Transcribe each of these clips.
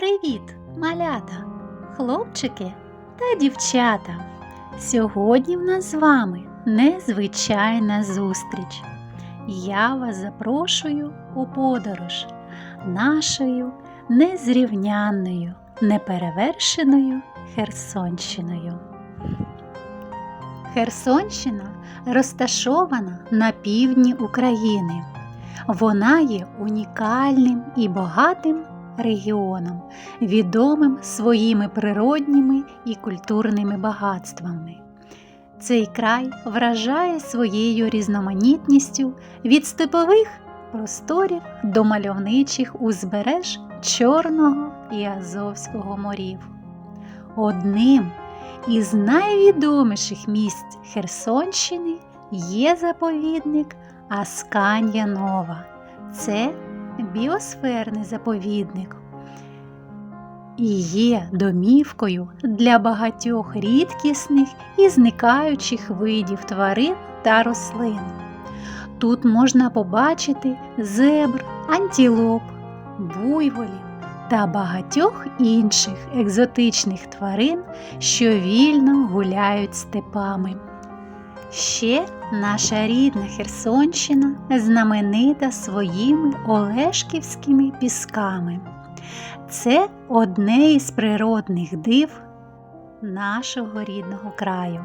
Привіт, малята, хлопчики та дівчата. Сьогодні в нас з вами незвичайна зустріч. Я вас запрошую у подорож нашою незрівнянною, неперевершеною Херсонщиною. Херсонщина розташована на півдні України. Вона є унікальним і багатим регіоном, відомим своїми природніми і культурними багатствами. Цей край вражає своєю різноманітністю від степових просторів до мальовничих узбереж Чорного і Азовського морів. Одним із найвідоміших місць Херсонщини є заповідник Асканія Нова. Це біосферний заповідник і є домівкою для багатьох рідкісних і зникаючих видів тварин та рослин. Тут можна побачити зебр, антилоп, буйволів та багатьох інших екзотичних тварин, що вільно гуляють степами. Ще наша рідна Херсонщина знаменита своїми Олешківськими пісками. Це одне із природних див нашого рідного краю.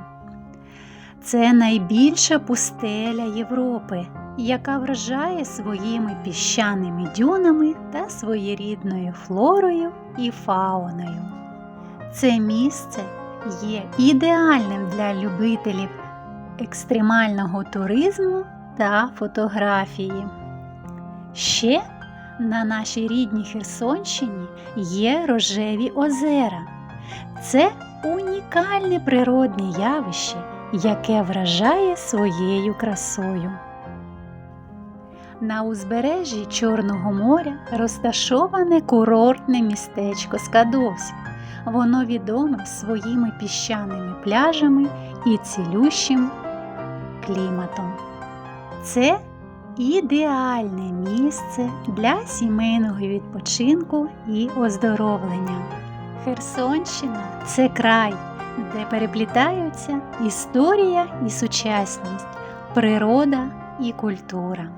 Це найбільша пустеля Європи, яка вражає своїми піщаними дюнами та своєрідною флорою і фауною. Це місце є ідеальним для любителів екстремального туризму та фотографії. Ще на нашій рідній Херсонщині є рожеві озера. Це унікальне природне явище, яке вражає своєю красою. На узбережжі Чорного моря розташоване курортне містечко Скадовськ. Воно відоме своїми піщаними пляжами і цілющим кліматом. Це ідеальне місце для сімейного відпочинку і оздоровлення. Херсонщина це край, де переплітаються історія і сучасність, природа і культура.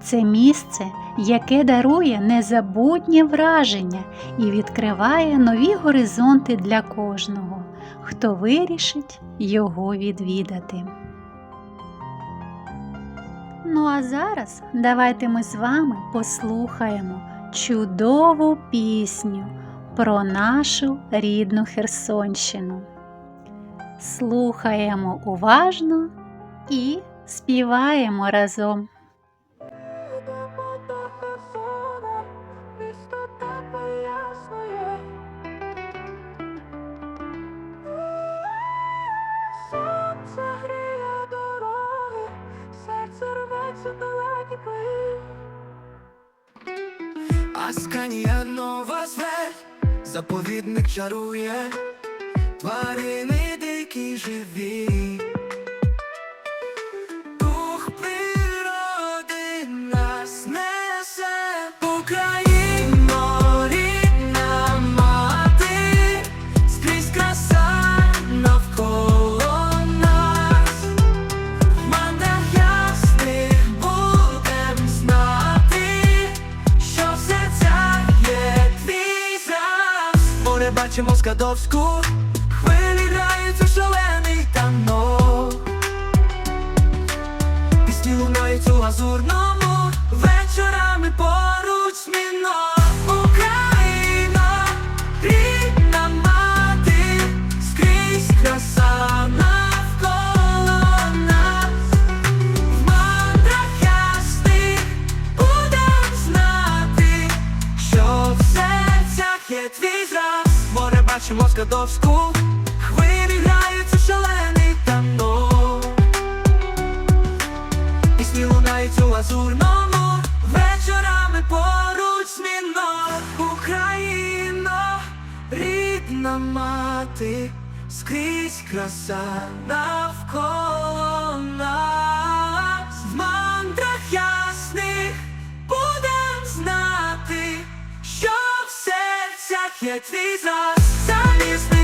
Це місце, яке дарує незабутнє враження і відкриває нові горизонти для кожного, хто вирішить його відвідати. Ну а зараз давайте ми з вами послухаємо чудову пісню про нашу рідну Херсонщину. Слухаємо уважно і співаємо разом. Асканія нова смерть, заповідник чарує, тварини дикі живі. Бачимо Скадовську, хвилі граються шалений танок. Пісні лунають у лазурному, вечорами поруч сміно. Бачимо Скадовську, хвилі грають у шалений танок. Пісні лунають у лазурному, вечорами поруч зміно Україно, рідна мати, скрізь краса навколо нас. В мандрах ясних будем знати, що в серцях є твій зас, these.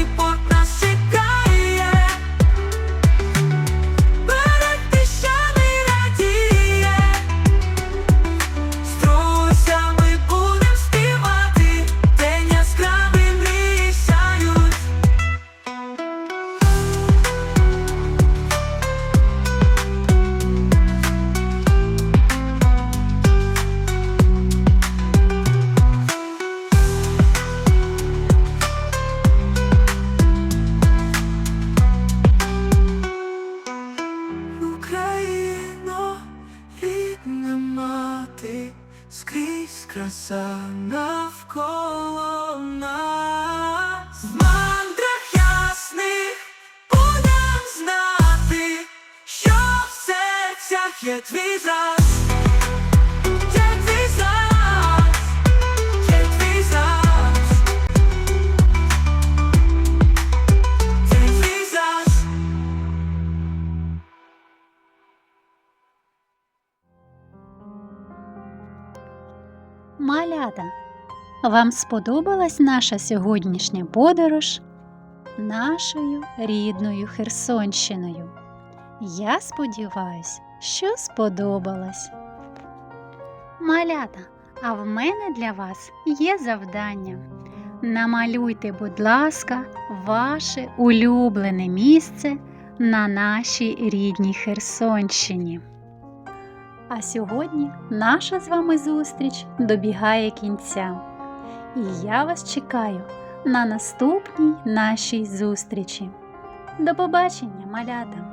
Краса навколо нас. В мандрах ясних будем знати, що в серцях є твій зас. Малята, вам сподобалась наша сьогоднішня подорож нашою рідною Херсонщиною? Я сподіваюсь, що сподобалась. Малята, а в мене для вас є завдання. Намалюйте, будь ласка, ваше улюблене місце на нашій рідній Херсонщині. А сьогодні наша з вами зустріч добігає кінця. І я вас чекаю на наступній нашій зустрічі. До побачення, малята!